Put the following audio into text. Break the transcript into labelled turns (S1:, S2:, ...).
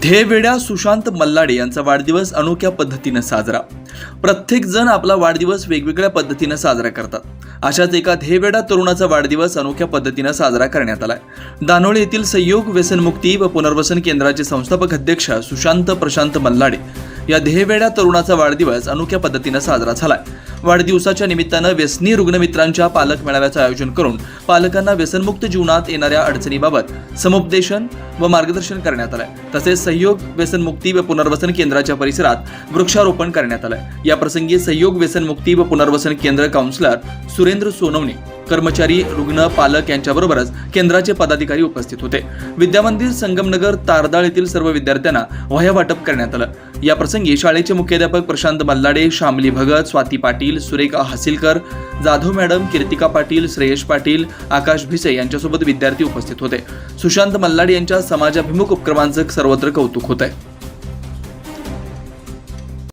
S1: ध्येयवेड्या सुशांत मल्लाडे यांचा वाढदिवस अनोख्या पद्धतीनं साजरा. प्रत्येक जण आपला वाढदिवस वेगवेगळ्या पद्धतीनं साजरा करतात. अशाच एका ध्येयवेडा तरुणाचा वाढदिवस अनोख्या पद्धतीनं साजरा करण्यात आलाय. दानोळे येथील संयोग व्यसनमुक्ती व पुनर्वसन केंद्राचे संस्थापक अध्यक्ष सुशांत प्रशांत मल्लाडे या ध्येयवेड्या तरुणाचा वाढदिवस अनोख्या पद्धतीनं साजरा झालाय. वाढदिवसाच्या निमित्तानं व्यसनी रुग्णमित्रांच्या पालक मेळाव्याचं आयोजन करून पालकांना व्यसनमुक्त जीवनात येणाऱ्या अडचणीबाबत समुपदेशन व मार्गदर्शन करण्यात आलंय. तसेच सहयोग व्यसनमुक्ती व पुनर्वसन केंद्राच्या परिसरात वृक्षारोपण करण्यात आलंय. या प्रसंगी सहयोग व्यसनमुक्ती व पुनर्वसन केंद्र काउन्सिलर सुरेंद्र सोनवणे कर्मचारी रुग्ण पालक यांच्याबरोबरच केंद्राचे पदाधिकारी उपस्थित होते. विद्यामंदिर संगमनगर तारदाळ येथील सर्व विद्यार्थ्यांना वह्या वाटप करण्यात आलं. या प्रसंगी शाळेचे मुख्याध्यापक प्रशांत मल्लाडे शामली भगत स्वाती पाटील सुरेखा हसिलकर जाधव मॅडम कीर्तिका पाटील श्रेयश पाटील आकाश भिसे यांच्यासोबत विद्यार्थी उपस्थित होते. सुशांत मल्लाडे यांच्या समाजाभिमुख उपक्रमांचं सर्वत्र कौतुक होत आहे